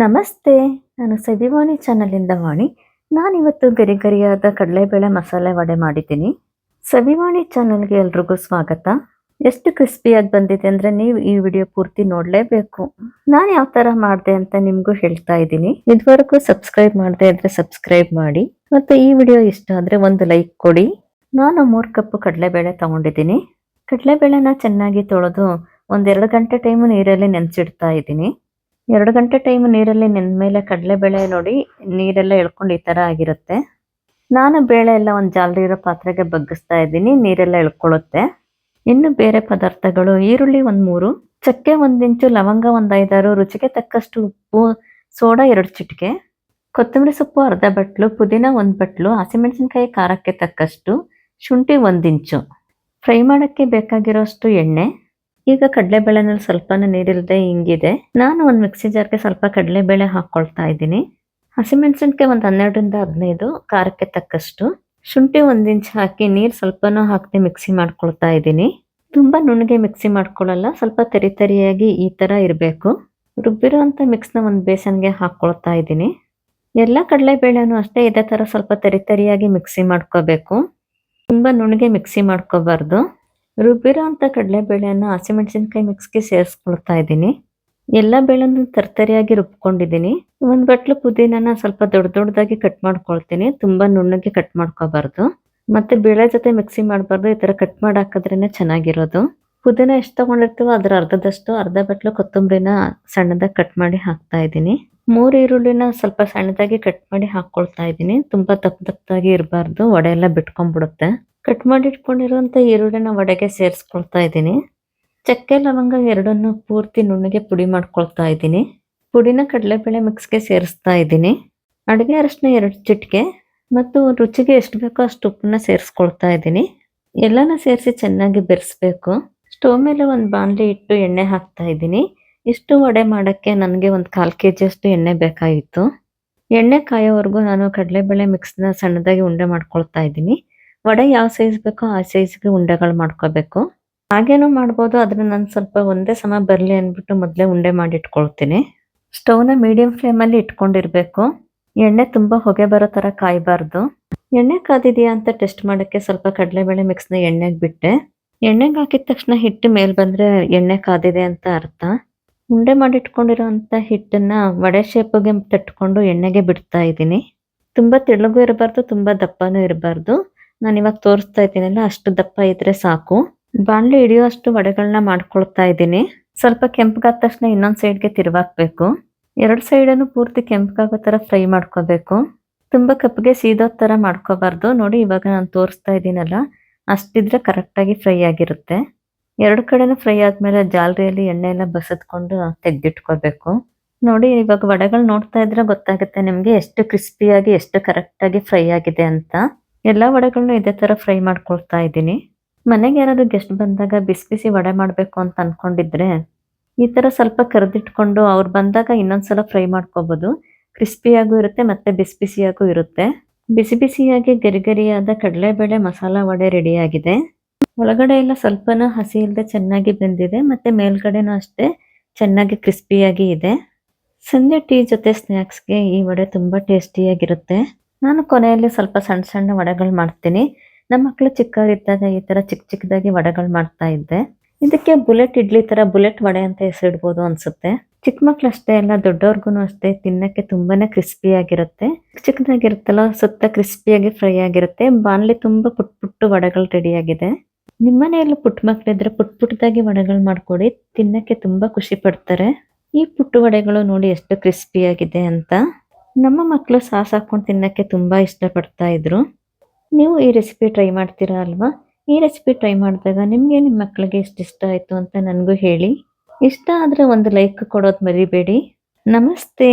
ನಮಸ್ತೆ. ನಾನು ಸವಿವಾಣಿ ಚಾನಲಿಂದ ವಾಣಿ. ನಾನಿವತ್ತು ಗರಿ ಗರಿಯಾದ ಕಡಲೆಬೇಳೆ ಮಸಾಲೆ ವಡೆ ಮಾಡಿದ್ದೀನಿ. ಸವಿವಾಣಿ ಚಾನಲ್ಗೆ ಎಲ್ರಿಗೂ ಸ್ವಾಗತ. ಎಷ್ಟು ಕ್ರಿಸ್ಪಿಯಾಗಿ ಬಂದಿದೆ ಅಂದರೆ ನೀವು ಈ ವಿಡಿಯೋ ಪೂರ್ತಿ ನೋಡಲೇಬೇಕು. ನಾನು ಯಾವ ಥರ ಮಾಡಿದೆ ಅಂತ ನಿಮಗೂ ಹೇಳ್ತಾ ಇದ್ದೀನಿ. ಇದುವರೆಗೂ ಸಬ್ಸ್ಕ್ರೈಬ್ ಮಾಡದೆ ಇದ್ರೆ ಸಬ್ಸ್ಕ್ರೈಬ್ ಮಾಡಿ. ಮತ್ತು ಈ ವಿಡಿಯೋ ಇಷ್ಟ ಆದರೆ ಒಂದು ಲೈಕ್ ಕೊಡಿ. ನಾನು ಮೂರು ಕಪ್ಪು ಕಡಲೆಬೇಳೆ ತೊಗೊಂಡಿದ್ದೀನಿ. ಕಡಲೆಬೇಳೆನ ಚೆನ್ನಾಗಿ ತೊಳೆದು ಒಂದೆರಡು ಗಂಟೆ ಟೈಮು ನೀರಲ್ಲಿ ನೆನೆಸಿಡ್ತಾ ಇದ್ದೀನಿ. ಎರಡು ಗಂಟೆ ಟೈಮ್ ನೀರಲ್ಲಿ ನೆನ್ಮೇಲೆ ಕಡಲೆ ಬೇಳೆ ನೋಡಿ ನೀರೆಲ್ಲ ಎಳ್ಕೊಂಡು ಈ ಥರ ಆಗಿರುತ್ತೆ. ನಾನು ಬೇಳೆ ಎಲ್ಲ ಒಂದು ಜಾಲರಿ ಇರೋ ಪಾತ್ರೆಗೆ ಬಗ್ಗಿಸ್ತಾ ಇದ್ದೀನಿ, ನೀರೆಲ್ಲ ಎಳ್ಕೊಳ್ಳುತ್ತೆ. ಇನ್ನು ಬೇರೆ ಪದಾರ್ಥಗಳು, ಈರುಳ್ಳಿ ಒಂದು ಮೂರು, ಚಕ್ಕೆ ಒಂದಿಂಚು ಲವಂಗ ಒಂದು ಐದಾರು, ರುಚಿಗೆ ತಕ್ಕಷ್ಟು ಉಪ್ಪು, ಸೋಡಾ ಎರಡು ಚಿಟಿಕೆ, ಕೊತ್ತಂಬರಿ ಸೊಪ್ಪು ಅರ್ಧ ಬಟ್ಲು, ಪುದೀನ ಒಂದು ಬಟ್ಲು, ಹಸಿಮೆಣಸಿನ್ಕಾಯಿ ಖಾರಕ್ಕೆ ತಕ್ಕಷ್ಟು ಶುಂಠಿ ಒಂದಿಂಚು ಫ್ರೈ ಮಾಡೋಕ್ಕೆ ಬೇಕಾಗಿರೋಷ್ಟು ಎಣ್ಣೆ ಈಗ ಕಡಲೆಬೇಳೆನಲ್ಲಿ ಸ್ವಲ್ಪನೂ ನೀರಿಲ್ಲದೆ ಹಿಂಗಿದೆ. ನಾನು ಒಂದು ಮಿಕ್ಸಿ ಜಾರ್ಗೆ ಸ್ವಲ್ಪ ಕಡಲೆಬೇಳೆ ಹಾಕ್ಕೊಳ್ತಾ ಇದ್ದೀನಿ. ಹಸಿಮೆಣಸಿನ್ಕಾಯಿ ಒಂದು ಹನ್ನೆರಡರಿಂದ ಹದಿನೈದು, ಖಾರಕ್ಕೆ ತಕ್ಕಷ್ಟು. ಶುಂಠಿ ಒಂದು ಇಂಚ್ ಹಾಕಿ ನೀರು ಸ್ವಲ್ಪನೂ ಹಾಕದೆ ಮಿಕ್ಸಿ ಮಾಡ್ಕೊಳ್ತಾ ಇದ್ದೀನಿ. ತುಂಬ ನುಣ್ಣಗೆ ಮಿಕ್ಸಿ ಮಾಡ್ಕೊಳ್ಳಲ್ಲ ಸ್ವಲ್ಪ ತರಿ ತರಿಯಾಗಿ ಈ ಥರ ಇರಬೇಕು. ರುಬ್ಬಿರುವಂಥ ಮಿಕ್ಸ್ನ ಒಂದು ಬೇಸನ್ಗೆ ಹಾಕ್ಕೊಳ್ತಾ ಇದ್ದೀನಿ. ಎಲ್ಲ ಕಡಲೆಬೇಳೆನೂ ಅಷ್ಟೇ, ಇದೇ ಥರ ಸ್ವಲ್ಪ ತರಿ ತರಿಯಾಗಿ ಮಿಕ್ಸಿ ಮಾಡ್ಕೋಬೇಕು. ತುಂಬ ನುಣ್ಣಗೆ ಮಿಕ್ಸಿ ಮಾಡ್ಕೋಬಾರ್ದು. ರುಬ್ಬಿರೋ ಅಂಥ ಕಡಲೆಬೇಳೆಯನ್ನು ಹಸಿಮೆಣಸಿನ್ಕಾಯಿ ಮಿಕ್ಸ್ಗೆ ಸೇರಿಸ್ಕೊಳ್ತಾ ಇದ್ದೀನಿ. ಎಲ್ಲ ಬೇಳೆನೂ ತರ್ತರಿಯಾಗಿ ರುಬ್ಕೊಂಡಿದ್ದೀನಿ. ಒಂದು ಬಟ್ಲು ಪುದೀನನ ಸ್ವಲ್ಪ ದೊಡ್ಡ ದೊಡ್ಡದಾಗಿ ಕಟ್ ಮಾಡ್ಕೊಳ್ತೀನಿ. ತುಂಬ ನುಣ್ಣಗೆ ಕಟ್ ಮಾಡ್ಕೋಬಾರ್ದು. ಮತ್ತೆ ಬೇಳೆ ಜೊತೆ ಮಿಕ್ಸಿ ಮಾಡಬಾರ್ದು. ಈ ಥರ ಕಟ್ ಮಾಡಿ ಹಾಕಿದ್ರೇ ಚೆನ್ನಾಗಿರೋದು. ಪುದೀನ ಎಷ್ಟು ತೊಗೊಂಡಿರ್ತೀವೋ ಅದರ ಅರ್ಧದಷ್ಟು ಅರ್ಧ ಬಟ್ಲು ಕೊತ್ತಂಬರಿನ ಸಣ್ಣದಾಗಿ ಕಟ್ ಮಾಡಿ ಹಾಕ್ತಾ ಇದ್ದೀನಿ. ಮೂರು ಈರುಳ್ಳಿನ ಸ್ವಲ್ಪ ಸಣ್ಣದಾಗಿ ಕಟ್ ಮಾಡಿ ಹಾಕ್ಕೊಳ್ತಾ ಇದ್ದೀನಿ. ತುಂಬ ದಪ್ಪ ದಪ್ಪದಾಗಿ ಇರಬಾರ್ದು. ವಡೆ ಎಲ್ಲ ಬಿಟ್ಕೊಂಡ್ಬಿಡುತ್ತೆ. ಕಟ್ ಮಾಡಿ ಇಟ್ಕೊಂಡಿರುವಂಥ ಈರುಳ್ಳಿನ ವಡೆಗೆ ಸೇರಿಸ್ಕೊಳ್ತಾ ಇದ್ದೀನಿ. ಚಕ್ಕೆ, ಲವಂಗ ಎರಡನ್ನು ಪೂರ್ತಿ ನುಣ್ಣಗೆ ಪುಡಿ ಮಾಡ್ಕೊಳ್ತಾ ಇದ್ದೀನಿ. ಪುಡಿನ ಕಡಲೆಬೇಳೆ ಮಿಕ್ಸ್ಗೆ ಸೇರಿಸ್ತಾ ಇದ್ದೀನಿ. ಅಡುಗೆ ಅರಶಿನ ಎರಡು ಚಿಟಿಕೆ ಮತ್ತು ರುಚಿಗೆ ಎಷ್ಟು ಬೇಕೋ ಅಷ್ಟು ಉಪ್ಪನ್ನ ಸೇರಿಸ್ಕೊಳ್ತಾ ಇದ್ದೀನಿ. ಎಲ್ಲನ ಸೇರಿಸಿ ಚೆನ್ನಾಗಿ ಬೆರೆಸ್ಬೇಕು. ಸ್ಟವ್ ಮೇಲೆ ಒಂದು ಬಾಣಲಿ ಇಟ್ಟು ಎಣ್ಣೆ ಹಾಕ್ತಾ ಇದ್ದೀನಿ. ಇಷ್ಟು ವಡೆ ಮಾಡೋಕ್ಕೆ ನನಗೆ ಒಂದು ಕಾಲು ಕೆ ಜಿಯಷ್ಟು ಎಣ್ಣೆ ಬೇಕಾಗಿತ್ತು. ಎಣ್ಣೆ ಕಾಯೋವರೆಗೂ ನಾನು ಕಡಲೆಬೇಳೆ ಮಿಕ್ಸ್ನ ಸಣ್ಣದಾಗಿ ಉಂಡೆ ಮಾಡ್ಕೊಳ್ತಾ ಇದ್ದೀನಿ. ವಡೆ ಯಾವ ಸೈಜ್ ಬೇಕೋ ಆ ಸೈಜ್ಗೆ ಉಂಡೆಗಳು ಮಾಡ್ಕೋಬೇಕು. ಹಾಗೇನೂ ಮಾಡ್ಬೋದು, ಆದರೆ ನಾನು ಸ್ವಲ್ಪ ಒಂದೇ ಸಮ ಬರಲಿ ಅಂದ್ಬಿಟ್ಟು ಮೊದಲೇ ಉಂಡೆ ಮಾಡಿ ಇಟ್ಕೊಳ್ತೀನಿ. ಸ್ಟವ್ನ ಮೀಡಿಯಂ ಫ್ಲೇಮಲ್ಲಿ ಇಟ್ಕೊಂಡಿರ್ಬೇಕು. ಎಣ್ಣೆ ತುಂಬ ಹೊಗೆ ಬರೋ ಥರ ಕಾಯಬಾರ್ದು. ಎಣ್ಣೆ ಕಾದಿದೆಯಾ ಅಂತ ಟೆಸ್ಟ್ ಮಾಡೋಕ್ಕೆ ಸ್ವಲ್ಪ ಕಡಲೆಬೇಳೆ ಮಿಕ್ಸ್ನ ಎಣ್ಣೆಗೆ ಬಿಟ್ಟೆ. ಎಣ್ಣೆಗೆ ಹಾಕಿದ ತಕ್ಷಣ ಹಿಟ್ಟು ಮೇಲೆ ಬಂದರೆ ಎಣ್ಣೆ ಕಾದಿದೆ ಅಂತ ಅರ್ಥ. ಉಂಡೆ ಮಾಡಿ ಹಿಟ್ಟನ್ನು ಅಂಥ ಹಿಟ್ಟನ್ನ ವಡೆ ಶೇಪಿಗೆ ತಟ್ಕೊಂಡು ಎಣ್ಣೆಗೆ ಬಿಡ್ತಾ ಇದ್ದೀನಿ. ತುಂಬ ತೆಳ್ಳಗೂ ಇರಬಾರ್ದು, ತುಂಬ ದಪ್ಪನೂ ಇರಬಾರ್ದು. ನಾನು ಇವಾಗ ತೋರಿಸ್ತಾ ಇದ್ದೀನಲ್ಲ, ಅಷ್ಟು ದಪ್ಪ ಇದ್ರೆ ಸಾಕು. ಬಾಣಲೆ ಹಿಡಿಯುವಷ್ಟು ವಡೆಗಳನ್ನ ಮಾಡ್ಕೊಳ್ತಾ ಇದ್ದೀನಿ. ಸ್ವಲ್ಪ ಕೆಂಪಗಾದ ತಕ್ಷಣ ಇನ್ನೊಂದು ಸೈಡ್ಗೆ ತಿರುವಾಕ್ಬೇಕು. ಎರಡು ಸೈಡನ್ನು ಪೂರ್ತಿ ಕೆಂಪಗಾಗೋ ಥರ ಫ್ರೈ ಮಾಡ್ಕೋಬೇಕು. ತುಂಬ ಕಪ್ಪಿಗೆ ಸೀದೋ ಥರ ಮಾಡ್ಕೋಬಾರ್ದು. ನೋಡಿ, ಇವಾಗ ನಾನು ತೋರಿಸ್ತಾ ಇದ್ದೀನಲ್ಲ, ಅಷ್ಟಿದ್ರೆ ಕರೆಕ್ಟಾಗಿ ಫ್ರೈ ಆಗಿರುತ್ತೆ. ಎರಡು ಕಡೆನೂ ಫ್ರೈ ಆದಮೇಲೆ ಜಾಲರಿಯಲ್ಲಿ ಎಣ್ಣೆ ಎಲ್ಲ ಬಸದ್ಕೊಂಡು ತೆಗೆದಿಟ್ಕೋಬೇಕು. ನೋಡಿ, ಇವಾಗ ವಡೆಗಳು ನೋಡ್ತಾ ಇದ್ರೆ ಗೊತ್ತಾಗುತ್ತೆ ನಿಮಗೆ ಎಷ್ಟು ಕ್ರಿಸ್ಪಿಯಾಗಿ, ಎಷ್ಟು ಕರೆಕ್ಟಾಗಿ ಫ್ರೈ ಆಗಿದೆ ಅಂತ. ಎಲ್ಲ ವಡೆಗಳನ್ನು ಇದೇ ಥರ ಫ್ರೈ ಮಾಡ್ಕೊಳ್ತಾ ಇದ್ದೀನಿ. ಮನೆಗೆ ಯಾರಾದ್ರು ಗೆಸ್ಟ್ ಬಂದಾಗ ಬಿಸಿ ಬಿಸಿ ವಡೆ ಮಾಡಬೇಕು ಅಂತ ಅನ್ಕೊಂಡಿದ್ರೆ ಈ ಥರ ಸ್ವಲ್ಪ ಕರೆದಿಟ್ಕೊಂಡು ಅವ್ರು ಬಂದಾಗ ಇನ್ನೊಂದ್ಸಲ ಫ್ರೈ ಮಾಡ್ಕೋಬೋದು. ಕ್ರಿಸ್ಪಿಯಾಗೂ ಇರುತ್ತೆ ಮತ್ತೆ ಬಿಸಿ ಬಿಸಿಯಾಗೂ ಇರುತ್ತೆ. ಬಿಸಿ ಬಿಸಿಯಾಗಿ ಗರಿ ಗರಿಯಾದ ಕಡಲೆಬೇಳೆ ಮಸಾಲ ವಡೆ ರೆಡಿಯಾಗಿದೆ ಒಳಗಡೆ ಎಲ್ಲ ಸ್ವಲ್ಪನೂ ಹಸಿ ಇಲ್ಲದೆ ಚೆನ್ನಾಗಿ ಬೆಂದಿದೆ ಮತ್ತೆ ಮೇಲ್ಗಡೆನೂ ಅಷ್ಟೇ ಚೆನ್ನಾಗಿ ಕ್ರಿಸ್ಪಿಯಾಗಿ ಇದೆ. ಸಂಜೆ ಟೀ ಜೊತೆ ಸ್ನ್ಯಾಕ್ಸ್ಗೆ ಈ ವಡೆ ತುಂಬ ಟೇಸ್ಟಿಯಾಗಿರುತ್ತೆ. ನಾನು ಕೊನೆಯಲ್ಲಿ ಸ್ವಲ್ಪ ಸಣ್ಣ ಸಣ್ಣ ವಡೆಗಳು ಮಾಡ್ತೀನಿ. ನಮ್ಮ ಮಕ್ಕಳು ಚಿಕ್ಕವರಿದ್ದಾಗ ಈ ಥರ ಚಿಕ್ಕ ಚಿಕ್ಕದಾಗಿ ವಡೆಗಳು ಮಾಡ್ತಾ ಇದ್ದೆ. ಇದಕ್ಕೆ ಬುಲೆಟ್ ಇಡ್ಲಿ ಥರ ಬುಲೆಟ್ ವಡೆ ಅಂತ ಹೆಸರಿಡ್ಬೋದು ಅನ್ಸುತ್ತೆ. ಚಿಕ್ಕ ಮಕ್ಳು ಅಷ್ಟೇ ಅಲ್ಲ ದೊಡ್ಡವ್ರಿಗೂ ಅಷ್ಟೇ, ತಿನ್ನಕ್ಕೆ ತುಂಬಾನೇ ಕ್ರಿಸ್ಪಿಯಾಗಿರುತ್ತೆ ಚಿಕ್ಕದಾಗಿರುತ್ತಲ್ಲ, ಸುತ್ತ ಕ್ರಿಸ್ಪಿಯಾಗಿ ಫ್ರೈ ಆಗಿರುತ್ತೆ. ಬಾಣಲಿ ತುಂಬ ಪುಟ್ ಪುಟ್ಟು ವಡೆಗಳು ರೆಡಿ ಆಗಿದೆ. ನಿಮ್ಮನೆಯಲ್ಲಿ ಪುಟ್ಟ ಮಕ್ಕಳಿದ್ರೆ ಪುಟ್ ಪುಟ್ಟದಾಗಿ ವಡೆಗಳು ಮಾಡ್ಕೊಡಿ, ತಿನ್ನಕ್ಕೆ ತುಂಬಾ ಖುಷಿ ಪಡ್ತಾರೆ. ಈ ಪುಟ್ಟು ವಡೆಗಳು ನೋಡಿ ಎಷ್ಟು ಕ್ರಿಸ್ಪಿಯಾಗಿದೆ ಅಂತ. ನಮ್ಮ ಮಕ್ಕಳು ಸಾಸ್ ಹಾಕ್ಕೊಂಡು ತಿನ್ನೋಕ್ಕೆ ತುಂಬ ಇಷ್ಟಪಡ್ತಾ ಇದ್ರು. ನೀವು ಈ ರೆಸಿಪಿ ಟ್ರೈ ಮಾಡ್ತೀರಾ ಅಲ್ವಾ? ಈ ರೆಸಿಪಿ ಟ್ರೈ ಮಾಡಿದಾಗ ನಿಮಗೆ ನಿಮ್ಮ ಮಕ್ಕಳಿಗೆ ಎಷ್ಟು ಇಷ್ಟ ಆಯಿತು ಅಂತ ನನಗೂ ಹೇಳಿ. ಇಷ್ಟ ಆದರೆ ಒಂದು ಲೈಕ್ ಕೊಡೋದು ಮರಿಬೇಡಿ. ನಮಸ್ತೆ.